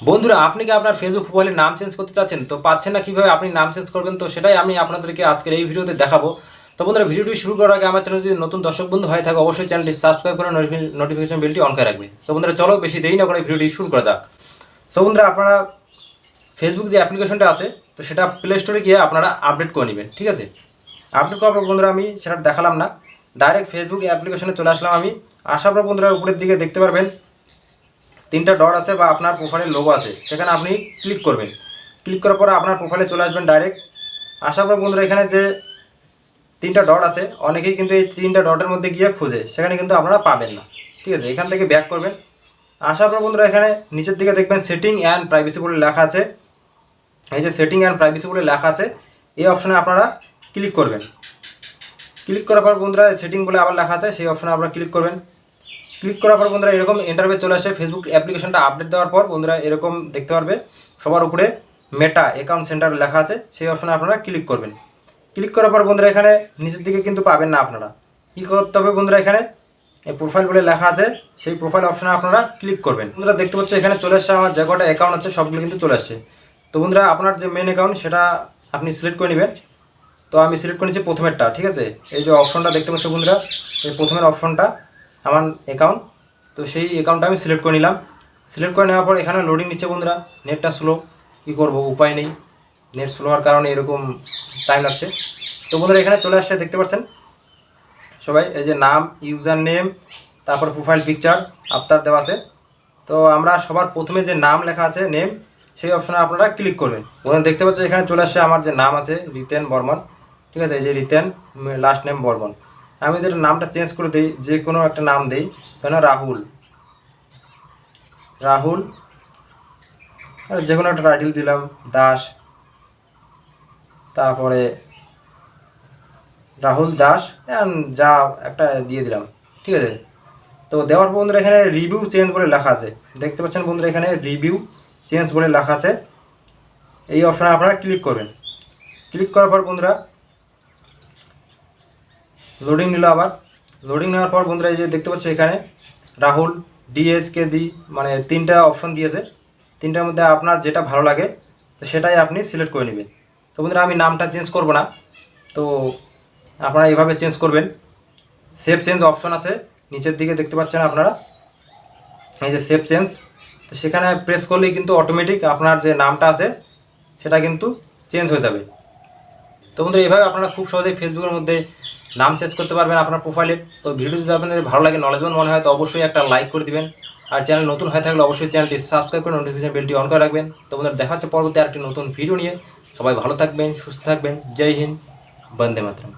বন্ধুরা, আপনি কি আপনার ফেসবুক প্রোফাইলে নাম চেঞ্জ করতে চাচ্ছেন? তো পাচ্ছেন না, কীভাবে আপনি নাম চেঞ্জ করবেন? তো সেটাই আমি আপনাদেরকে আজকের এই ভিডিওতে দেখাবো। তো বন্ধুরা, ভিডিওটি শুরু করার আগে আমার চ্যানেল যদি নতুন দর্শক বন্ধু হয়ে থাকে, অবশ্যই চ্যানেলটি সাবস্ক্রাইব করে নোটিফিকেশন বেলটি অন করে রাখবে। তো বন্ধুরা, চলো বেশি দেরি না করে ভিডিওটি শুরু করা যাক। সো বন্ধুরা, আপনারা ফেসবুক যে অ্যাপ্লিকেশনটা আছে, তো সেটা প্লে স্টোরে গিয়ে আপনারা আপডেট করে নেবেন, ঠিক আছে? আপডেট করার পর বন্ধুরা, আমি সেটা দেখালাম না। ডাইরেক্ট ফেসবুক অ্যাপ্লিকেশনে চলে আসলাম আমি। আসার পর বন্ধুরা, উপরের দিকে দেখতে পারবেন। তিনটা ডট আছে বা আপনার প্রোফাইলের লোগো আছে, সেখানে আপনি ক্লিক করবেন। ক্লিক করার পরে আপনার প্রোফাইলে চলে আসবেন ডাইরেক্ট আসার পর বন্ধুরা, এখানে যে তিনটা ডট আছে, অনেকেই কিন্তু এই তিনটা ডটের মধ্যে গিয়ে খুঁজে, সেখানে কিন্তু আপনারা পাবেন না। ঠিক আছে, এখান থেকে ব্যাক করবেন। আসার পর বন্ধুরা, এখানে নিচের দিকে দেখবেন সেটিং অ্যান্ড প্রাইভেসি বলে লেখা আছে। এই যে সেটিং অ্যান্ড প্রাইভেসি বলে লেখা আছে, এই অপশনে আপনারা ক্লিক করবেন। ক্লিক করার পর বন্ধুরা সেটিং বলে আবার লেখা আছে, সেই অপশনে আপনারা ক্লিক করবেন। ক্লিক করার পর বন্ধুরা এরকম ইন্টারভেট চলে আসে। ফেসবুক অ্যাপ্লিকেশনটা আপডেট দেওয়ার পর বন্ধুরা এরকম দেখতে পারবে, সবার উপরে মেটা অ্যাকাউন্ট সেন্টার লেখা আছে। সেই অপশনে আপনারা ক্লিক করবেন। ক্লিক করার পর বন্ধুরা এখানে নিচের দিকে কিন্তু পাবেন না আপনারা। কী করতে হবে বন্ধুরা এখানে? প্রোফাইল বলে লেখা আছে। সেই প্রোফাইল অপশনে আপনারা ক্লিক করবেন। বন্ধুরা দেখতে পাচ্ছ এখানে চলে আসছে আমার যে কটা অ্যাকাউন্ট আছে, সবগুলো কিন্তু চলে আসছে। তো বন্ধুরা আপনার যে মেন অ্যাকাউন্ট সেটা আপনি সিলেক্ট করে নেবেন। তো আমি সিলেক্ট করে নিচ্ছি প্রথমেরটা, ঠিক আছে? এই যে অপশনটা দেখতে পাচ্ছ বন্ধুরা, এই প্রথমের অপশনটা আমার অ্যাকাউন্ট তো সেই অ্যাকাউন্টটা আমি সিলেক্ট করে নিলাম। সিলেক্ট করে নেওয়ার পর এখানে লোডিং নিচ্ছে বন্ধুরা। নেটটা স্লো কী করব? উপায় নেই। নেট স্লো হওয়ার কারণে এরকম টাইম লাগছে। তো বন্ধুরা, এখানে চলে আসছে, দেখতে পাচ্ছেন? সবাই, এই যে নাম ইউজার নেম তারপর প্রোফাইল পিকচার আফতার দেওয়া আছে। তো আমরা সবার প্রথমে যে নাম লেখা আছে নেম সেই অপশনে আপনারা ক্লিক করবেন। ওখানে দেখতে পাচ্ছেন, এখানে চলে আসছে আমার যে নাম আছে, রিতেন বর্মন। ঠিক আছে, এই যে রিতেন লাস্ট নেম বর্মন। আমি যেটা নামটা চেঞ্জ করে দিই, যে কোনো একটা নাম দিই, তাহলে রাহুল। রাহুল। আর যে কোনো একটা টাইটেল দিলাম, দাস। তারপরে রাহুল দাস যা একটা দিয়ে দিলাম, ঠিক আছে? তো দেওয়ার পর বন্ধুরা এখানে রিভিউ চেঞ্জ বলে লেখা আছে। দেখতে পাচ্ছেন বন্ধুরা এখানে রিভিউ চেঞ্জ বলে লেখা আছে। এই অপশানে আপনারা ক্লিক করবেন। ক্লিক করার পর বন্ধুরা লোডিং নিল আবার। লোডিং নেওয়ার পর বন্ধুরা এই যে দেখতে পাচ্ছ এখানে রাহুল ডিএসকে দি মানে তিনটা অপশন দিয়েছে। তিনটার মধ্যে আপনার যেটা ভালো লাগে সেটাই আপনি সিলেক্ট করে নেবেন। তো বন্ধুরা আমি নামটা চেঞ্জ করব না। তো আপনারা এইভাবে চেঞ্জ করবেন। সেভ চেঞ্জ অপশন আছে। নিচের দিকে দেখতে পাচ্ছেন আপনারা। এই যে সেভ চেঞ্জ তো সেখানে প্রেস করলেই কিন্তু অটোমেটিক আপনার যে নামটা আছে, সেটা কিন্তু চেঞ্জ হয়ে যাবে। তো বন্ধুরা এইভাবে আপনারা খুব সহজেই ফেসবুকের মধ্যে নাম চেঞ্জ করতে পারবেন আপনার প্রোফাইলে তো ভিডিও যদি আপনাদের ভালো লাগে নলেজবান মনে হয়, তো অবশ্যই একটা লাইক করে দিবেন। আর চ্যানেল নতুন হয়ে থাকলে অবশ্যই চ্যানেলটি সাবস্ক্রাইব করে নোটিফিকেশন বেলটি অন করে রাখবেন। তো বন্ধুরা, দেখা হচ্ছে পরবর্তী আরেকটি নতুন ভিডিও নিয়ে। সবাই ভালো থাকবেন, সুস্থ থাকবেন। জয় হিন্দ, বন্দে মাতরম।